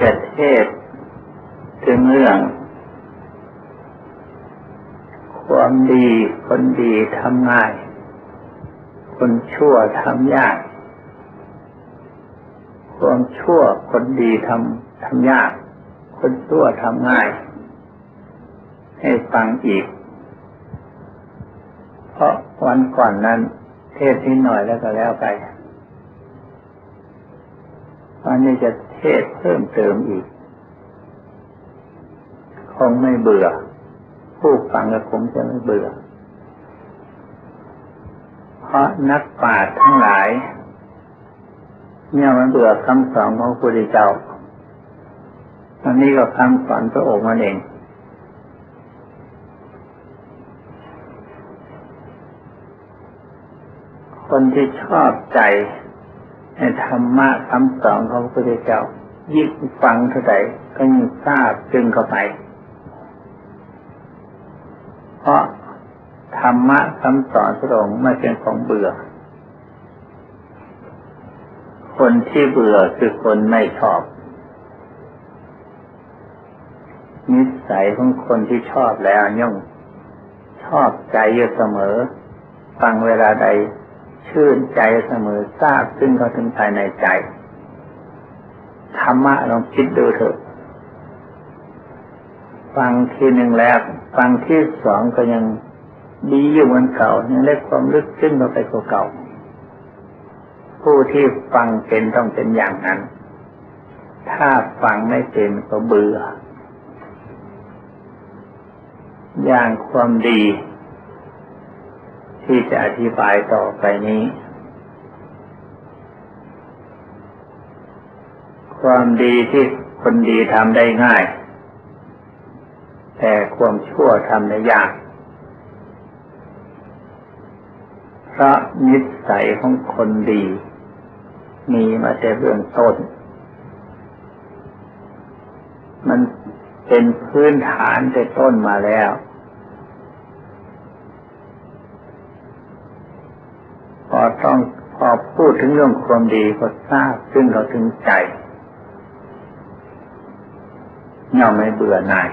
จะเทศถึงเรื่อง ความดีคนดีทำง่าย คนชั่วทำยาก ความชั่วคนดีทำทำยาก คนชั่วทำง่าย ให้ฟังอีก เพราะวันก่อนนั้น เทศนิดหน่อยแล้วก็แล้วไปวันนี้จะ เทศเพิ่มเติมอีก คงไม่เบื่อ ผู้ฟังก็คงจะไม่เบื่อ เพราะนักปราชญ์ทั้งหลาย เนี่ยมันเบื่อคำสอนของพระพุทธเจ้าอันนี้ก็คำสอนพระองค์มันเองคนที่ชอบใจ ธรรมะคำสอนของพระพุทธเจ้ายิ่งฟังเท่าใดก็ยิ่งทราบจึงเข้าไป เพราะธรรมะคำสอนพระองค์ไม่เป็นของเบื่อ คนที่เบื่อคือคนไม่ชอบ นิสัยของคนที่ชอบแล้วย่อมชอบใจอยู่เสมอ ฟังเวลาใด ชื่นใจเสมอทราบซึ่งเขาถึงภายในใจ ธรรมะลองคิดดูเถอะ ฟังทีหนึ่งแล้ว ฟังที่สองก็ยังดีอยู่เหมือนเก่ายังเล็กความลึกซึ้งเข้าไปกว่าเก่า ผู้ที่ฟังเป็นต้องเป็นอย่างนั้น ถ้าฟังไม่เป็นก็เบื่อ อย่างความดี ที่จะอธิบายต่อไปนี้ ความดีที่คนดีทำได้ง่าย แต่ความชั่วทำได้ยากเพราะนิสัยของคนดี มีมาแต่เบื้องต้น มันเป็นพื้นฐานแต่ต้นมาแล้ว พ อต้องพอพูดถึงเรื่องความดีก็ทราบซึ่งเราถึงใจย่อมไม่เบื่อหน่าย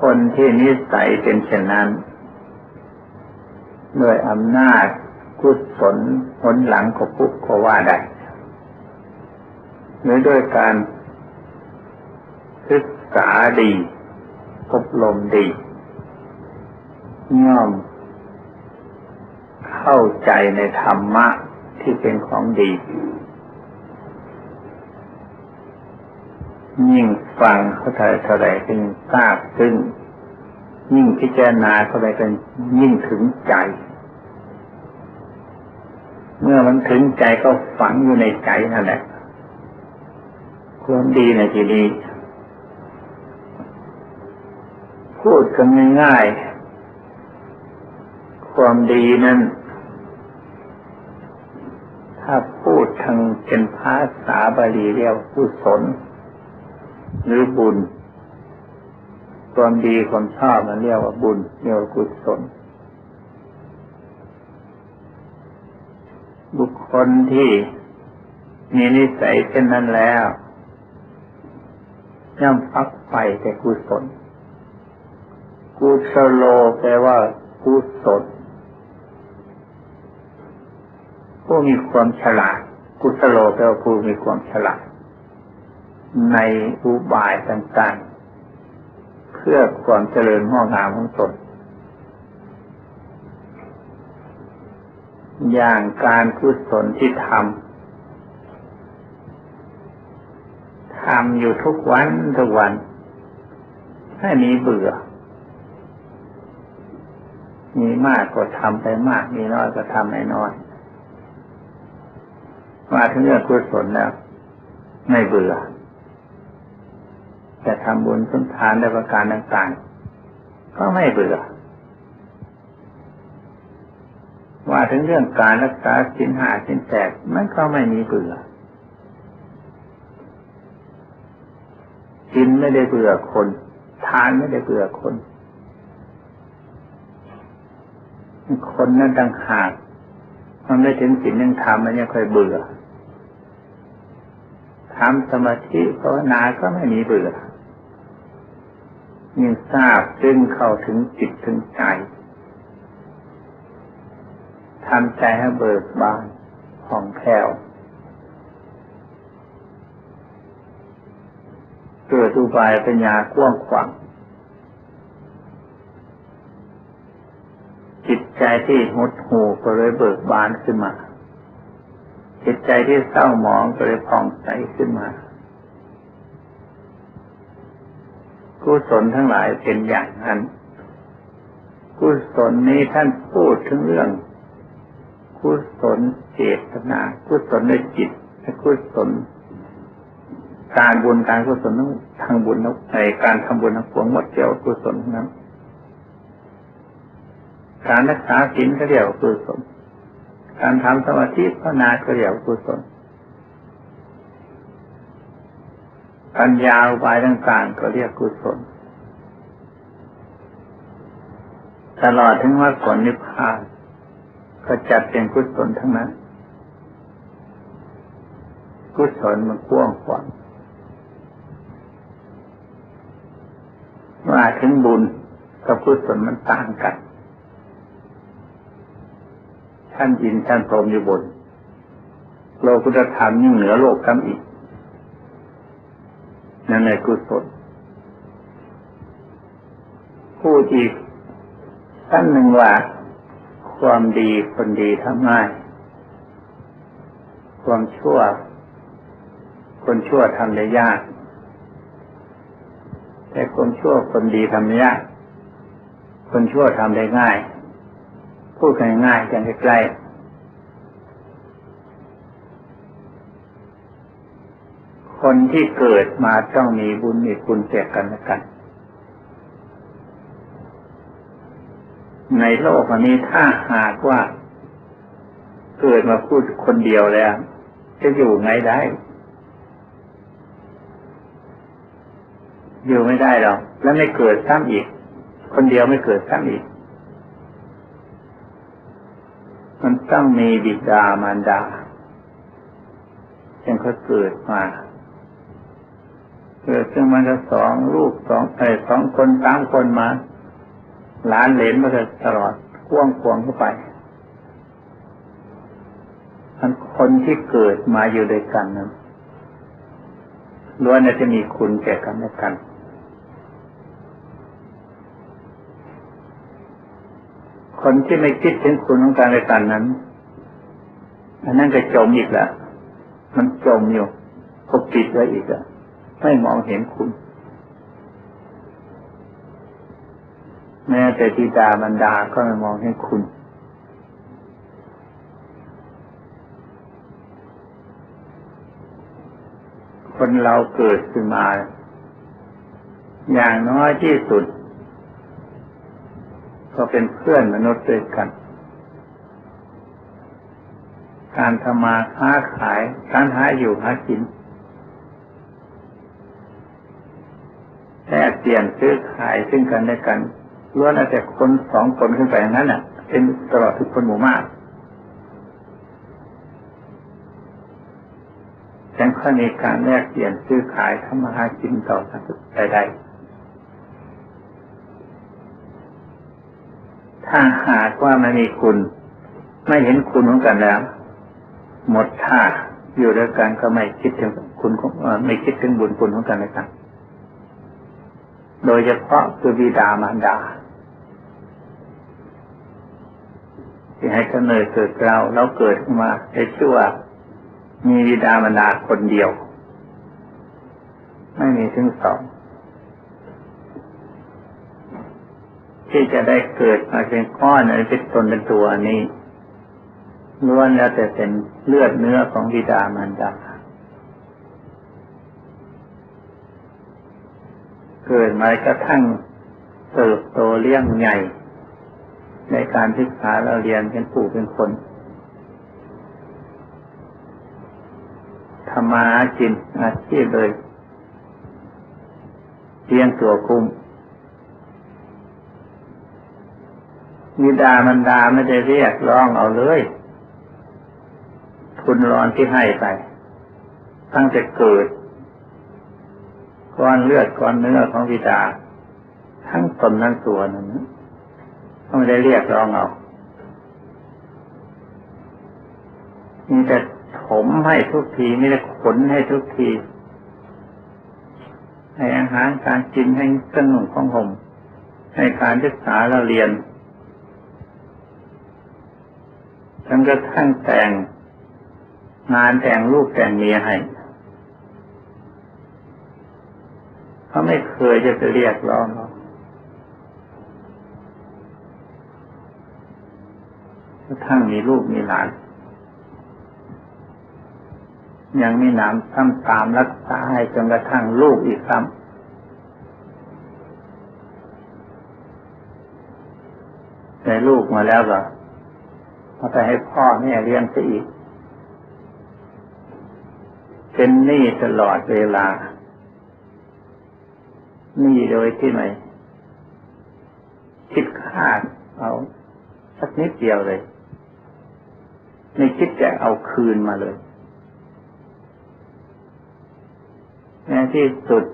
คนที่นิสัยเป็นเช่นนั้นด้วยอำนาจกุศลผลหลังก็พุกก็ว่าได้หรือด้วยการศึกษาดีอบรมดีย่อม เข้าใจในธรรมะที่เป็นของดี ยิ่งฟังเข้าใจเท่าไรก็ยิ่งทราบซึ่งยิ่งพิจารณาเท่าไรก็ยิ่งถึงใจ เมื่อมันถึงใจก็ฝังอยู่ในใจนั่นแหละความดีในที่นี้พูดกันง่ายๆความดีนั้น ถ้าพูดทางเป็นภาษาบาลีเรียกกุศลหรือบุญ ความดีความชอบมันเรียกว่าบุญเรียกว่ากุศล บุคคลที่มีนิสัยเช่นนั้นแล้วย่อมฟักไฟแต่กุศล กุศโลแปลว่ากุศล ผู้มีความฉลาด กุศโลแปลว่าผู้มีความฉลาด ในอุบายต่างๆ เพื่อความเจริญงอกงามของตนอย่างการกุศลที่ทำทำอยู่ทุกวันทุกวันให้มีเบื่อ มีมากก็ทำไปมาก มีน้อยก็ทำไปน้อย มาถึงเรื่องกุศลแล้วไม่เบื่อจะทำบุญสุนทานในประการต่างๆ ก็ไม่เบื่อว่าถึงเรื่องการรักษาสินหาสินแปดมันก็ไม่มีเบื่อกินไม่ได้เบื่อคน ทานไม่ได้เบื่อคน คนนั้นต่างหาก มันไม่ถึงสิ่งนึงทำมันยังค่อยเบื่อ ทำสมาธิภาวนาก็ไม่มีเบื่อยิ่งทราบซึ่งเข้าถึงจิตถึงใจทำใจให้เบิกบานผ่องแผ้วเกิดอุบายปัญญากว้างขวางจิตใจที่หดหูก็เลยเบิกบานขึ้นมา จิตใจที่เศร้าหมองก็เลยผ่องใสขึ้นมากุศลทั้งหลายเป็นอย่างนั้นกุศลนี้ท่านพูดถึงเรื่องกุศลเจตนากุศลในจิตและกุศลการบุญการกุศลทั้งทางบุญในการทำบุญทั้งปวงหมดเกี่ยวกุศลนั้นการรักษาศีลก็เรียกว่ากุศล การทำสมาธิภาวนาก็เรียกว่ากุศลปัญญาอุบายต่างๆก็เรียกกุศลตลอดถึงว่าผลนิพพานก็จัดเป็นกุศลทั้งนั้น กุศลมันกว้างขวางว่าถึงบุญกับกุศลมันต่างกัน ท่านยินท่านพรหมอยู่บน โลกุตธรรมยิ่งเหนือโลกกำอีก นั่นในกุศลพูดอีกท่านหนึ่งว่า ความดีคนดีทำง่าย ความชั่ว คนชั่วทำได้ยาก แต่คนชั่วคนดีทำยาก คนชั่วทำได้ง่าย พูดง่ายๆกันใกล้คนที่เกิดมาต้องมีบุญมีคุณแก่กันและกัน ในโลกอันนี้ถ้าหากว่า เกิดมาพูดคนเดียวแล้ว จะอยู่ไงได้ อยู่ไม่ได้หรอก แล้วไม่เกิดซ้ำอีก คนเดียวไม่เกิดซ้ำอีก มันต้องมีบิดามารดาจึงเขาเกิดมา เกิดซึ่งมันจะสองลูกสองไอ้สองคนสามคนมา หลานเหลนมาตลอดพ่วงควงเข้าไปมันคนที่เกิดมาอยู่ด้วยกันนั้นล้วนจะมีคุณแก่กันและกัน คนที่ไม่คิดถึงคุณของการและกันนั้น อันนั้นก็จมอีกแล้วมันจมอยู่ปกปิดไว้อีกแล้วไม่มองเห็นคุณ แม้แต่ทิดาบรรดาก็ไม่มองให้คุณ คนเราเกิดขึ้นมา อย่างน้อยที่สุด ก็เป็นเพื่อนมนุษย์ด้วยกัน การทำมาค้าขาย การหาอยู่หากินแลกเปลี่ยนซื้อขายซึ่งกันและกันล้วนแต่คนสองคนขึ้นไปอย่างนั้นน่ะ เป็นตลอดทุกคนหมู่มากแต่ค่อยมีการแลกเปลี่ยนซื้อขายทำมาหากินต่อกันใดๆ ถ้าหากว่าไม่มีคุณ ไม่เห็นคุณของกันแล้ว หมดท่าอยู่ด้วยกันก็ไม่คิดถึงคุณไม่คิดถึงบุญคุณของกันเลยกันโดยเฉพาะคือบิดามารดาที่ให้กำเนิดเกิดเราเราเกิดมาได้ชื่อว่ามีบิดามารดาคนเดียว ไม่มีถึงสอง ที่จะได้เกิดมาเป็นก้อนในเป็นตนเป็นตัวนี้ล้วนแล้วแต่เป็นเลือดเนื้อของบิดามารดาเกิดมากระทั่งเติบโตเลี้ยงใหญ่ ในการศึกษาเราเรียนเป็นผู้เป็นคนทำมาจินอาชีพเลยเลี้ยงตัวคุ้ม มิดามันดาไม่ได้เรียกร้องเอาเลยทุนร้อนที่ให้ไป ตั้งแต่เกิดก้อนเลือดก้อนเนื้อของบิดา ทั้งตนทั้งตัวนั้นเขาไม่ได้เรียกร้องเอามีแต่ถมให้ทุกทีมีแต่ขนให้ทุกทีให้อาหารการกินให้เครื่องนุ่งของห่มให้การศึกษาเราเรียน จนกระทั่งแต่งงานแต่งลูกแต่งเมียให้เขาไม่เคยจะไปเรียกร้องเรากระทั่งมีลูกมีหลาน ยังมีน้ำซ้ำตามรักษาให้จนกระทั่งลูกอีกซ้ำแต่ลูกมาแล้วก็เอาไปให้พ่อแม่เลี้ยงซะอีก เป็นหนี้ตลอดเวลา หนี้โดยที่ไหนคิดค่าเอาสักนิดเดียวเลย ไม่คิดจะเอาคืนมาเลยแม้ที่สุด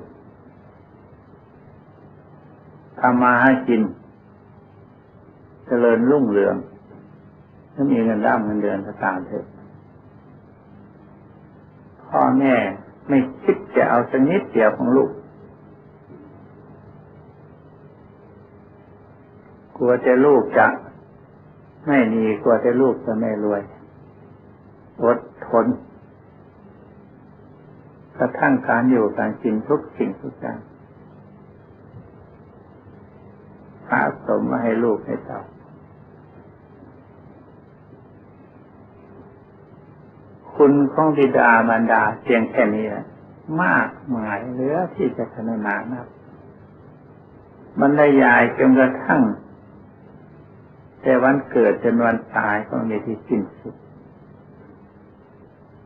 ทำมาให้กิน เจริญรุ่งเรือง ถ้ามีเงินร่ำเงินเดือนก็ตามเถอะพ่อแม่ไม่คิดจะเอาสักนิดเดียวของลูก กลัวจะลูกจะไม่มีกลัวจะลูกจะไม่รวยอดทนกระทั่งการอยู่การกินทุกสิ่งทุกอย่างสะสมมาให้ลูกให้เจ้า คุณของบิดามารดาเพียงแค่นี้มากมายเหลือที่จะขนานับบรรยายจนกระทั่ง แต่วันเกิดจนวันตายก็มีที่สิ้นสุด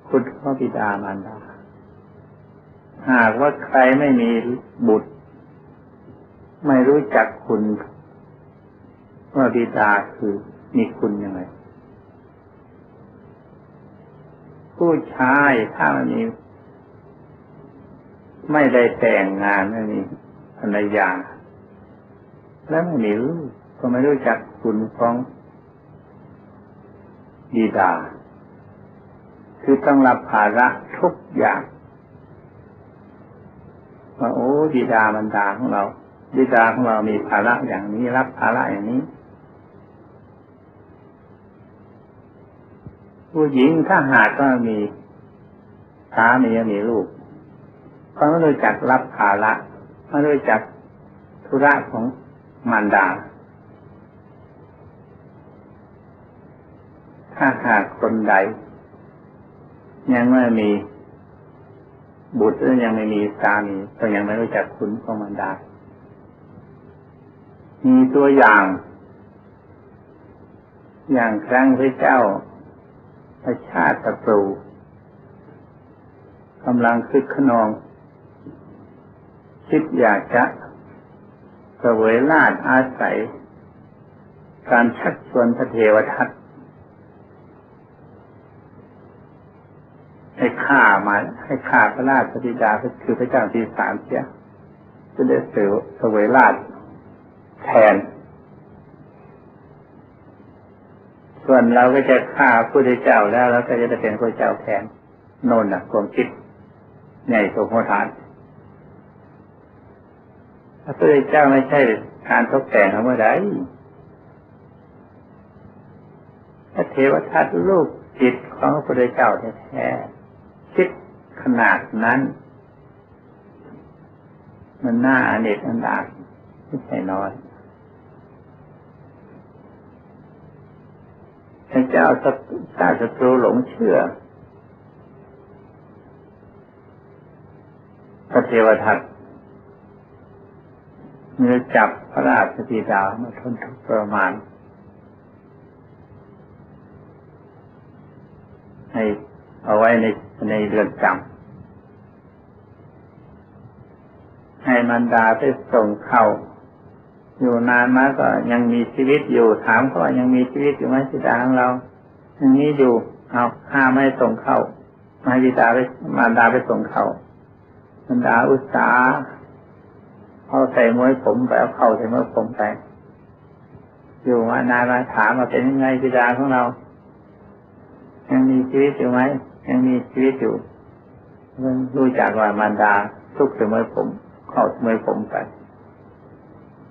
คุณของบิดามารดา หากว่าใครไม่มีบุตร ไม่รู้จักคุณว่าบิดาคือมีคุณยังไง ผู้ชายถ้ามันมีไม่ได้แต่งงานไม่มีภรรยา แล้วไม่มีลูกก็ไม่รู้จักคุณของดีดา คือต้องรับภาระทุกอย่างว่าโอ้ดีดามันดาของเราดีดาของเรามีภาระอย่างนี้รับภาระอย่างนี้ ผู้หญิงถ้าหากก็มีสามีมีลูกเขาไม่รู้จักรับภาระไม่รู้จักธุระของมารดา ถ้าหากคนใด ยังไม่มีบุตรยังไม่มีสามีก็ยังไม่รู้จักคุณของมารดา มีตัวอย่าง อย่างครั้งพระเจ้า พระชาติศัตรูกำลังคึกขนอง คิดอยากจะเสวยลาดอาศัย การชักชวนพระเทวทัตให้ฆ่ามาให้ฆ่าพระราชธิดาคือพระเจ้าที่สามเสียจะได้เสวยลาดแทน ส่วนเราก็จะฆ่าพระพุทธเจ้าแล้วเราก็จะได้เป็นพระเจ้าแทนโน่นนะความคิดใหญ่สมโภทานพระพุทธเจ้าไม่ใช่การตกแต่งทำเมื่อใดพระเทวทัตลูกจิตของพระพุทธเจ้าแท้ๆคิดขนาดนั้น มันน่าอเนกอันดาไม่ใช่น้อย พระเจ้าสัตาศัตรูหลงเชื่อพระเทวทัตเมื่อจับพระราชธิดามาทนทุกข์ประมาณ ให้เอาไว้ในในเรือนจำให้มันดาไปส่งเข้า อยู่นานมาก็ยังมีชีวิตอยู่ ถามเขาว่ายังมีชีวิตอยู่ไหมสิดาของเราอย่างนี้อยู่เอาข้าไม่ส่งเข้ามาบิดาไปมาดาไปส่งเขามารดาอุตสาเอาใส่มวยผมไปเอาเข้าใส่มวยผมไปอยู่มานานมาถามมาเป็นยังไงบิดาของเรา ยังมีชีวิตอยู่ไหมยังมีชีวิตอยู่รู้จักว่ามารดาทุกใส่มวยผม เข้าใส่มวยผมไป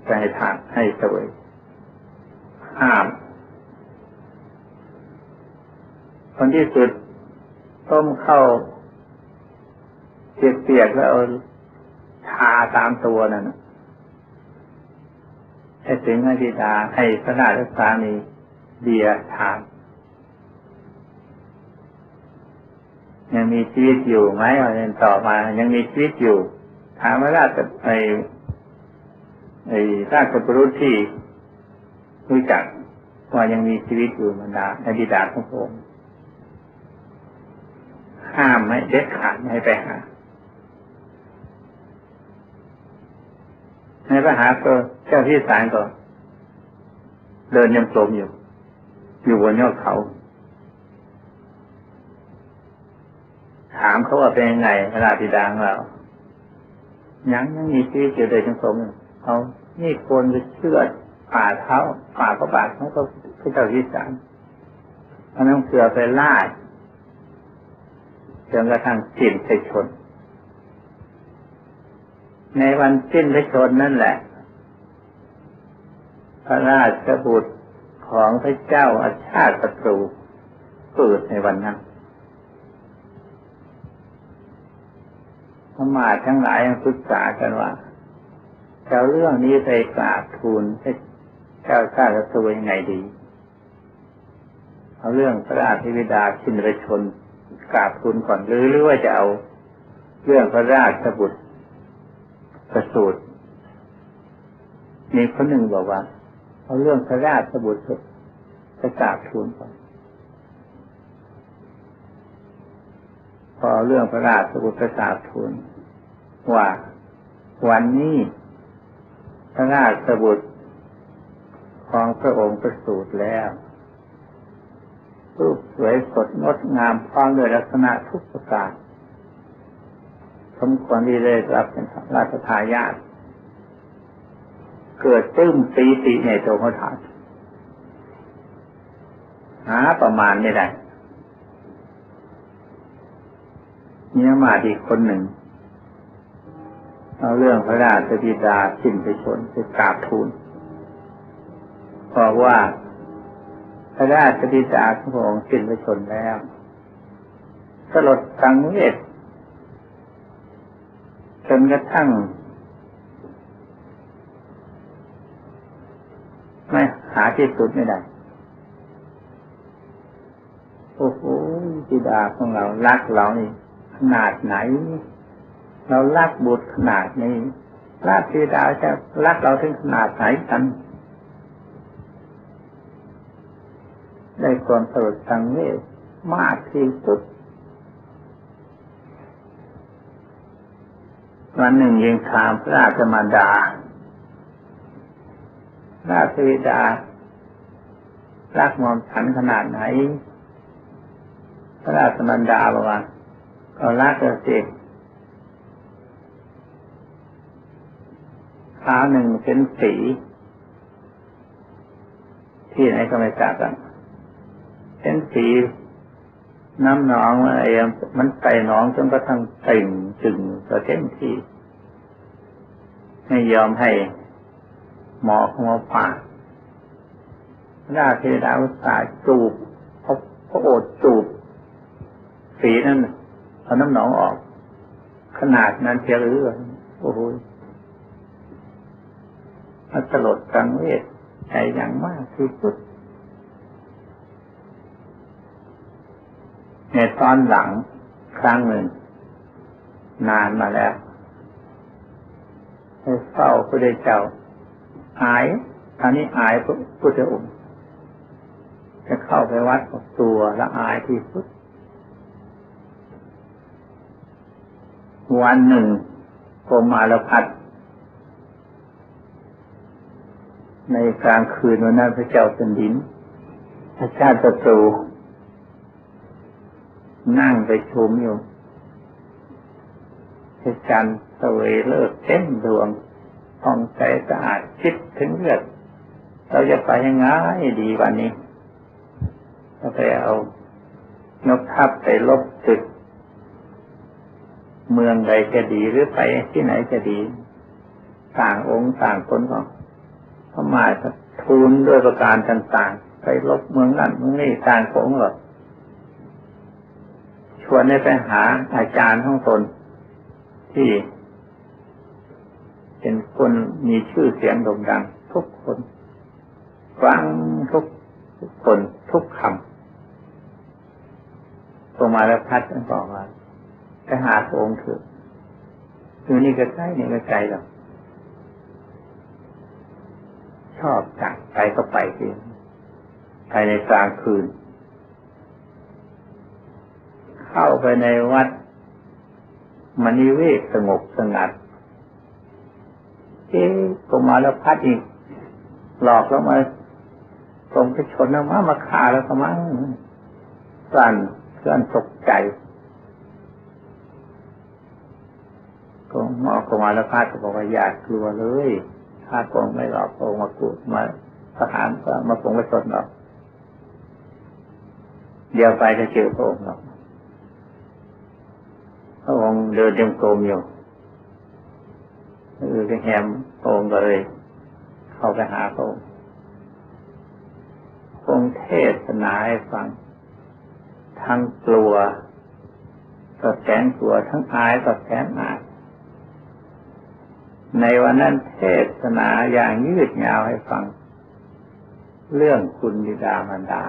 จะให้ทานให้สวยห้ามคนที่สุดต้มเข้าเปียกๆแล้วเอาทาตามตัวนั่นให้ถึงให้ธิดาให้พระราชสามีเบียร์ทานยังมีชีวิตอยู่ไหมเอาเรียนต่อมา ยังมีชีวิตอยู่ถามว่าราชไอ ไอราชบุรุษที่รู้จักว่ายังมีชีวิตอยู่มันดาอดีดาของพระองค์ห้ามไม่เด็ดขาดไม่ให้ไปหาในพระหาก็เจ้าที่สารก็เดินยังกลมอยู่ อยู่บนยอดเขา ถามเขาว่าเป็นยังไงเวลาที่ดังเรายังยังมีชีวิตอยู่เดินยังกลมอยู่ เขานี่คนจะเชื่อฝ่าเท้าฝ่าพระบาทขาก็พระเจ้าที่สารเอาน้ำเกลือไปลาดจนกระทั่งสิ้นไปชน ในวันสิ้นไปชนนั่นแหละ พระราชบุตรของพระเจ้าอาชาติศัตรูเกิดในวันนั้นพมาทั้งหลายยังศึกษากันว่า จะเอาเรื่องนี้ไปกราบทูลให้เจ้าชาติศัตรูยังไงดี เอาเรื่องพระราชวิดาชินรชนกราบทูลก่อนหรือหรือว่าจะเอาเรื่องพระราชบุตรประสูตรมีคนหนึ่งบอกว่า เอาเรื่องพระราชบุตรจะกราบทูลก่อนพอเรื่องพระราชบุตรประกาศทูลว่าวันนี้ พระราชบุตรของพระองค์ประสูติแล้ว รูปสวยสดงดงามพร้อมด้วยลักษณะทุกประการสมควรที่ได้รับเป็นราชทายาทเกิดตื้มตีติในตัวเขาถานหาประมาณไม่ได้เนี่ยมาดีคนหนึ่ง เอาเรื่องพระราชบิดาสิ้นไปชนไปกราบทูลเพราะว่าพระราชบิดาของพระองค์สิ้นพระชนแล้วสลดสังเวชจนกระทั่ง ไม่หาที่สุดไม่ได้โอ้โหบิดาของเรารักเรานี่ขนาดไหน เรารักบุตรขนาดนี้ราชบิดาจะรักเราถึงขนาดไหนกัน ได้ความสลดสังเวชมากที่สุดวันหนึ่งยังถามพระราชมารดา ราชวิดา รักมอมฉันขนาดไหน พระราชมารดาบอกว่าก็รักเสิข้าหนึ่งเป็นสี ที่ไหนก็ไม่ทราบกันเป็นสีน้ำหนองอะไรมันใส่หนองจนกระทั่งตึงจึงตัวเต็มที่ ไม่ยอมให้หมอของหมอผ่าราเทดาวุสาจูบพระพระโอษจูบ สีนั่นเอาน้ำหนองออก ขนาดนั้นเทียหรือโอ้โห มันสลดสังเวชใจอย่างมากที่สุดในตอนหลังครั้งหนึ่ง นานมาแล้วไปเฝ้าพระเจ้าอายคราวนี้อายพระพุทธองค์จะเข้าไปวัดกับตัวและอายที่สุด วันหนึ่งกรมารพัด ในกลางคืนวันนั้นพระเจ้าเป็นดิน พระชาติศัตรูนั่งไปชมอยู่พระจันทร์เสวยเลิกเต็มดวงผ่องใสสะอาดคิดถึงเลือดเราจะไปยังไงดีวันนี้เราไปเอานกทัพไปลบตึก เมืองใดจะดีหรือไปที่ไหนจะดี ต่างองค์ต่างคนก็เข้ามาทูลด้วยประการต่างๆ ไปลบเมืองนั้นเมืองนี้ต่างองหรอกชวนให้ไปหาอาจารย์ของตนที่เป็นคนมีชื่อเสียงโด่งดัง ทุกคนฟังทุกทุกคนทุกคำตัวมาแล้วพัดมันบอกว่าไปหาพระองค์เถอะอยู่นี่ก็ใกล้นี่ก็ไกลหรอก ชอบจังไปก็ไปสิไปในกลางคืน เข้าไปในวัดมณีเวกสงบสงัดเอ๊ะก็มาแล้วพัดอีก หลอกแล้วมาตรงไปชนแล้วมามาฆ่าแล้วก็มั้งสั่นเพื่อนตกใจก็หมอกมาแล้วพาก็บอกว่าอย่ากลัวเลย ถ้าคงไม่หลอกคงมากูมาทหารก็มาคงไปชนหรอกเดี๋ยวไปจะเจอพระองค์หรอกพระองค์เดินยังโกมอยู่เออแฮมพระองค์ก็เลย เข้าไปหาพระองค์พระองค์เทศนาให้ฟัง ทั้งกลัวก็แสนกลัวทั้งอายก็แสนอาย ในวันนั้นเทศนาอย่างยืดยาวให้ฟัง เรื่องคุณบิดามารดา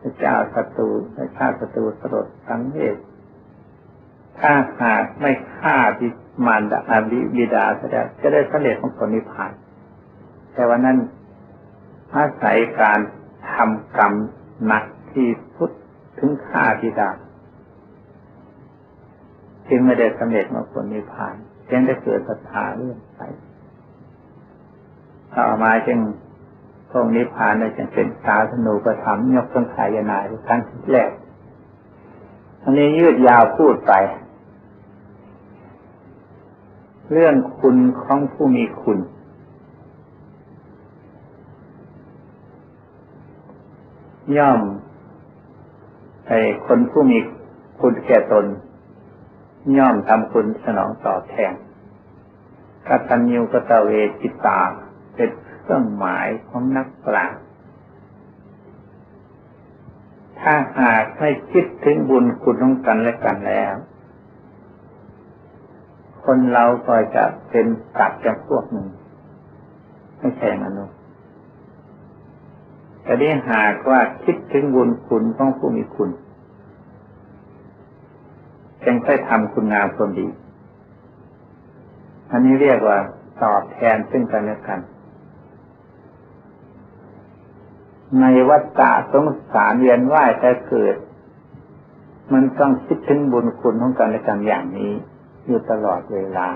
พระเจ้าศัตรูพระชาติศัตรูสลดทั้งเวทถ้าหากไม่ฆ่าบิมารดาอาบิบิดาแสดงจะได้สำเร็จของผลนิพพาน แต่วันนั้นอาศัยการทำกรรมหนักที่สุดถึงฆ่าบิดา จึงไม่ได้สำเร็จมาผลนิพพานเพียงได้เกิดศรัทธาเรื่องไปต่อมาจึงพงนิพพานได้จึงเป็นสาสนุปธรรมยกสังขายนายครั้งที่แรกอันนี้ยืดยาวพูดไป เรื่องคุณของผู้มีคุณ ย่อมไอ้คนผู้มีคุณแก่ตน ย่อมทำคุณสนองตอบแทนกตัญญูกตเวจิตาเป็นเครื่องหมายของนักปราชญ์ถ้าหากไม่คิดถึงบุญคุณของกันและกันแล้ว คนเราก็จะเป็นสัตว์จำพวกหนึ่ง ไม่ใช่มนุษย์แต่ได้หากว่าคิดถึงบุญคุณของผู้มีคุณ จึงค่อยทำคุณงามความดี อันนี้เรียกว่าตอบแทนซึ่งกันและกัน ในวัฏฏะสงสารเวียนว่ายแต่เกิด มันต้องคิดถึงบุญคุณของกันและกันอย่างนี้อยู่ตลอดเวลา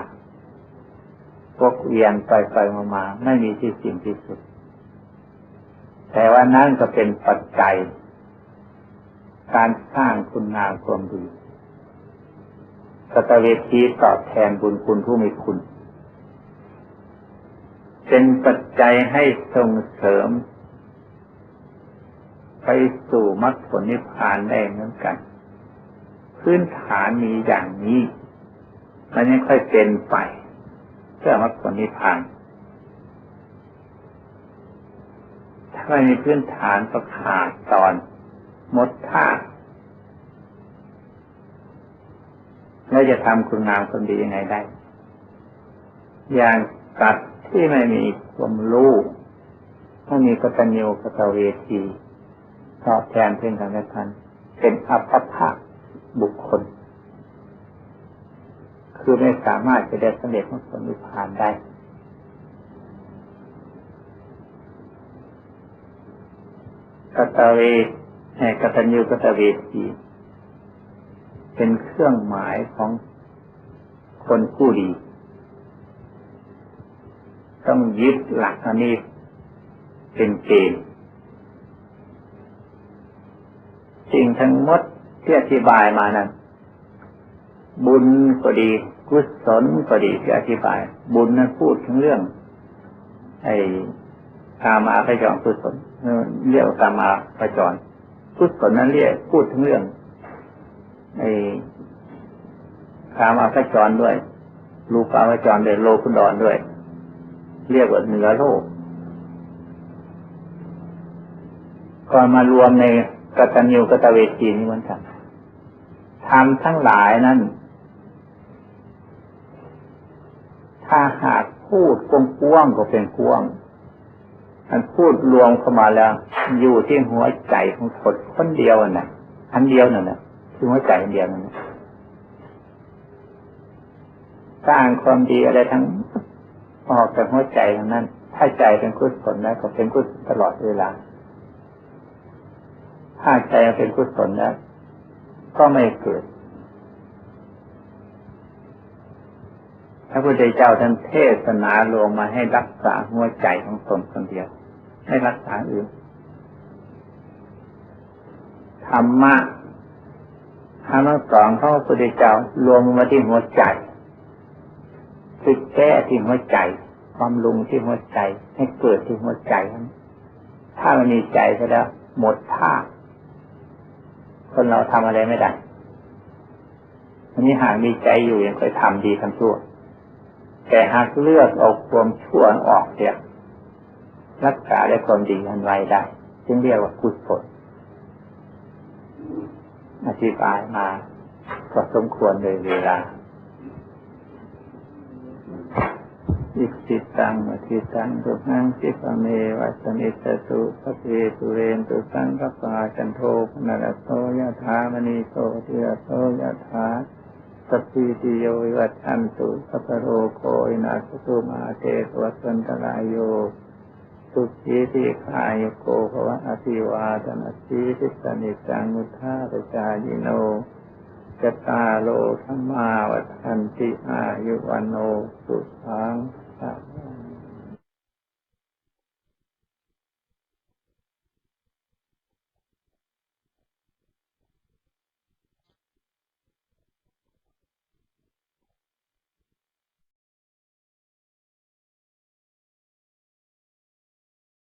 พวกเวียนไปไปมามาไม่มีที่สิ้นที่สุด แต่ว่านั่นก็เป็นปัจจัย การสร้างคุณงามความดี ตเวทีตอบแทนบุญคุณผู้มีคุณ เป็นปัจจัยให้ส่งเสริม ไปสู่มรรคผลนิพพานได้เหมือนกัน พื้นฐานมีอย่างนี้ มันยังค่อยเป็นไปเพื่อมรรคผลนิพพาน ถ้าไม่มีพื้นฐานก็ขาดตอนหมดท่า แล้วจะทำคุณงามคนดียังไงได้ อย่างตัดที่ไม่มีความรู้ไม่มีกตัญญูกตเวทีตอบแทนเพื่อนกันและกันเป็นอัปภะบุคคล คือไม่สามารถจะได้สำเร็จมรรคผลนิพพานได้ กตเวกตัญญูกตเวที เป็นเครื่องหมายของคนผู้ดี ต้องยึดหลักอันนี้เป็นเกณฑ์ทั้งหมดที่อธิบายมานั้นบุญก็ดี กุศลก็ดีที่อธิบาย บุญนั้นพูดถึงเรื่อง ไอ้กามาพจรกุศลเรียกว่ากามาพจรกุศลนั้นเรียกพูดถึงเรื่อง ไอ้กามาพจรด้วยรูปาพจรด้วยโลกุดรด้วย เรียกว่าเหนือโลกก็มารวมในกตัญญูกตเวทีนี้เหมือนกันทำทั้งหลายนั้น ถ้าหากพูดกว้างๆก็เป็นกว้างมันพูดรวมเข้ามาแล้ว อยู่ที่หัวใจของคนคนเดียวน่ะอันเดียวนั่นน่ะ คือหัวใจเดียวนั่นสร้างความดีอะไรทั้งออกจากหัวใจทั้งนั้น ถ้าใจเป็นกุศลแล้วก็เป็นกุศลตลอดเวลา ถ้าใจเป็นกุศลแล้วก็ไม่เกิดพระพุทธเจ้าท่านเทศนาลงมาให้รักษาหัวใจของตนคนเดียวไม่รักษาอื่นธรรมะ คำสอนของพระพุทธเจ้ารวมมาที่หัวใจคือแก้ที่หัวใจความลุงที่หัวใจ ให้เกิดที่หัวใจ ถ้ามันมีใจแล้วหมดท่าคนเราทำอะไรไม่ได้อันนี้หากมีใจอยู่ยังเคยทำดีทำชั่ว แต่หากเลือกเอาความชั่วออกเสียรักษาได้ความดีอันไว้ได้ จึงเรียกว่ากุศล อธิบายมาก็สมควรเลยเวลาอิสิตังอธิตังตุหังสิปเมวัสมิตสุสเพสุเรนตุสังกปาจันโทปนรโสยถามณีโสติรโสยถาสพีติโยวัชันตุสัพโรโคอินาสตุมาเตสวัสันตรายโย สุขีติขายโกภวะอธิวาตนาสีทิสนิจังมุทาปจายโนจตาโลธรรมาวัฏันติอายุวันโนสุขังสัพ